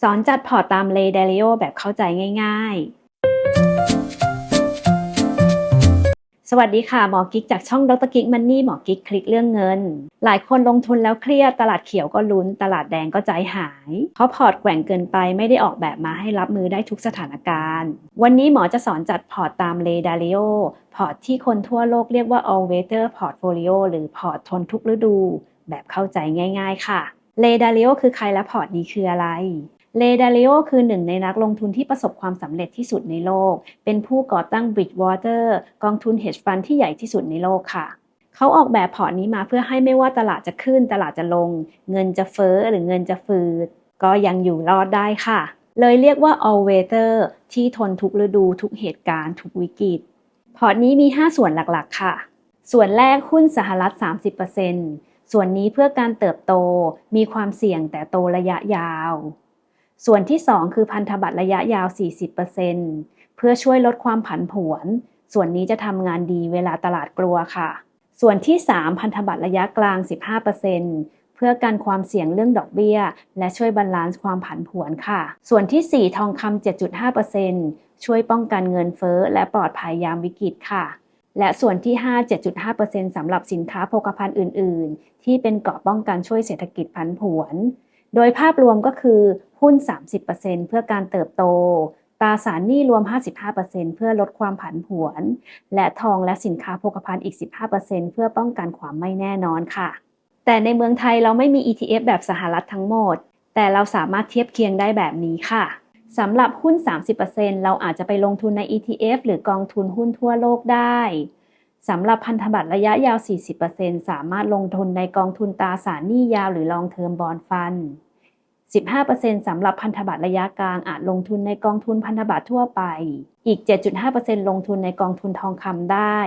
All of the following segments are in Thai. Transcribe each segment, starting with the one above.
สอนจัดพอร์ตตามเลเดลิโอแบบเข้าใจง่าย ๆ สวัสดีค่ะ หมอกิ๊กจากช่องดรกิ๊กมันนี่หมอกิ๊กคลิกเรื่องเงิน หลายคนลงทุนแล้วเครียด ตลาดเขียวก็ลุ้น ตลาดแดงก็ใจหาย เพราะพอร์ตแกว่งเกินไปไม่ได้ออกแบบมาให้รับมือได้ทุกสถานการณ์ วันนี้หมอจะสอนจัดพอร์ตตามเลดาริโอพอร์ตที่คนทั่วโลกเรียกว่า all weather portfolio หรือพอร์ตทนทุกฤดู แบบเข้าใจง่าย ๆ ค่ะเลดาริโอคือใครและพอร์ตนี้คืออะไร เลดาริโอคือหนึ่งในนักลงทุนที่ประสบความสำเร็จที่สุดในโลก เป็นผู้ก่อตั้ง Bridgewater กองทุน hedge fund ที่ใหญ่ที่สุดในโลกค่ะเขาออกแบบพอร์ตนี้มาเพื่อให้ไม่ว่าตลาดจะขึ้นตลาดจะลง เงินจะเฟ้อหรือเงินจะฟืด ก็ยังอยู่รอดได้ค่ะ เลยเรียกว่า all weather ที่ทนทุกฤดูทุกเหตุการณ์ทุกวิกฤต พอร์ตนี้มี 5 ส่วนหลักๆ ค่ะ ส่วนแรกหุ้นสหรัฐ 30%ส่วนนี้เพื่อการเติบโตมีความเสี่ยงแต่โตระยะยาว ส่วนที่ 2 คือพันธบัตรระยะยาว 40%เพื่อช่วยลดความผันผวน ส่วนนี้จะทำงานดีเวลาตลาดกลัวค่ะ ส่วนที่ 3 พันธบัตรระยะกลาง 15%เพื่อกันความเสี่ยงเรื่องดอกเบี้ย และช่วยบาลานซ์ความผันผวนค่ะ ส่วนที่ 4 ทองคำ 7.5%ช่วยป้องกันเงินเฟ้อและปลอดภัยยามวิกฤตค่ะและส่วนที่ 5 7.5%สำหรับสินค้าโภคภัณฑ์อื่น ๆ ที่เป็นเกราะป้องกันช่วยเศรษฐกิจผันผวน โดยภาพรวมก็คือ หุ้น 30%เพื่อการเติบโต ตราสารหนี้รวม 55%เพื่อลดความผันผวน และทองและสินค้าโภคภัณฑ์อีก 15%เพื่อป้องกันความไม่แน่นอนค่ะ แต่ในเมืองไทยเราไม่มี ETF แบบสหรัฐทั้งหมด แต่เราสามารถเทียบเคียงได้แบบนี้ค่ะสำหรับหุ้น 30%เราอาจจะไปลงทุนใน ETF หรือกองทุนหุ้นทั่วโลกได้สำหรับพันธบัตรระยะยาว 40%สามารถลงทุนในกองทุนตราสารหนี้ยาวหรือ Long Term Bond Fund 15%สำหสุดพันธบัตรระยะกลางอาจลงทุนในกองทุนพันธบัตรทั่วไป อีก 7.5%ลงทุนในกองทุนทองคำได้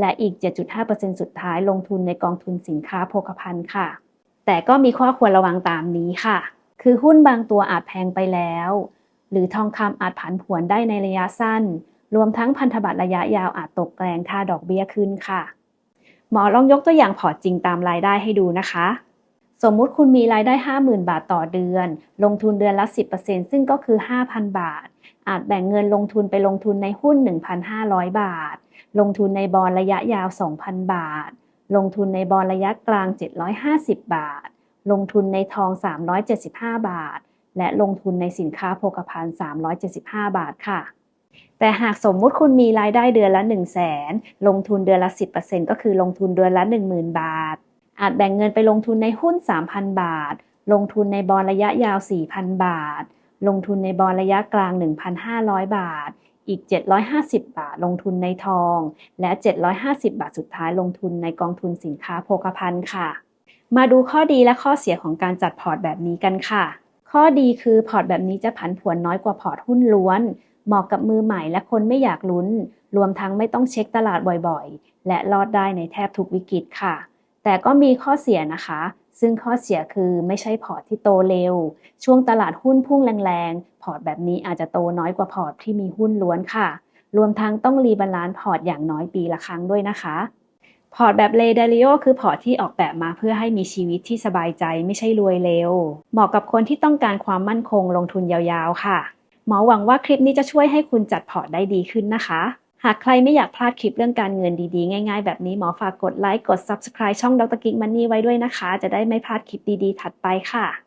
และอีก 7.5%สุดท้ายลงทุนในกองทุนสินค้าโภคภัณฑ์ค่ะ แต่ก็มีข้อควรระวังตามนี้ค่ะ คือหุ้นบางตัวอาจแพงไปแล้ว หรือทองคำอาจผันผวนได้ในระยะสั้น รวมทั้งพันธบัตรระยะยาวอาจตกแรงถ้าดอกเบี้ยขึ้นค่ะ หมอลองยกตัวอย่างพอร์ตจริงตามรายได้ให้ดูนะคะ สมมุติคุณมีรายได้ 50,000 บาทต่อเดือน ลงทุนเดือนละ 10%ซึ่งก็คือ 5,000 บาท อาจแบ่งเงินลงทุนไปลงทุนในหุ้น 1,500 บาท ลงทุนในบอลระยะยาว 2,000 บาท ลงทุนในบอลระยะกลาง 750 บาท ลงทุนในทอง 375 บาท และลงทุนในสินค้าโภคภัณฑ์ 375 บาทค่ะแต่หากสมมุติคุณมีรายได้เดือนละ 1 0 0 0 0แสนลงทุนเดือนละ 10%ก็คือลงทุนเดือนละ 10,000 บาท อาจแบ่งเงินไปลงทุนในหุ้น 3,000 บาท ลงทุนในบอลระยะยาว 4,000 บาท ลงทุนในบอลระยะกลาง 1,500 บาท อีก 750 บาท ลงทุนในทอง และ 750 บาทสุดท้ายลงทุนในกองทุนสินค้าโภคภัณฑ์ค่ะ มาดูข้อดีและข้อเสียของการจัดพอร์ตแบบนี้กันค่ะ ข้อดีคือพอร์ตแบบนี้จะผันผวนน้อยกว่าพอร์ตหุ้นล้วน เหมาะกับมือใหม่และคนไม่อยากลุ้น รวมทั้งไม่ต้องเช็คตลาดบ่อยๆ และรอดได้ในแทบทุกวิกฤตค่ะ แต่ก็มีข้อเสียนะคะ ซึ่งข้อเสียคือไม่ใช่พอร์ตที่โตเร็ว ช่วงตลาดหุ้นพุ่งแรงๆ พอร์ตแบบนี้อาจจะโตน้อยกว่าพอร์ตที่มีหุ้นล้วนค่ะ รวมทั้งต้องรีบาลานซ์พอร์ตอย่างน้อยปีละครั้งด้วยนะคะพอร์ตแบบเลเดลิโอคือพอร์ตที่ออกแบบมาเพื่อให้มีชีวิตที่สบายใจไม่ใช่รวยเร็ว เหมาะกับคนที่ต้องการความมั่นคงลงทุนยาวๆ ค่ะ หมอหวังว่าคลิปนี้จะช่วยให้คุณจัดพอร์ตได้ดีขึ้นนะคะ หากใครไม่อยากพลาดคลิปเรื่องการเงินดีๆ ง่ายๆ แบบนี้หมอฝากกดไลค์กด Subscribe ช่องดรกิ๊กมันนี่ไว้ด้วยนะคะ จะได้ไม่พลาดคลิปดีๆ ถัดไปค่ะ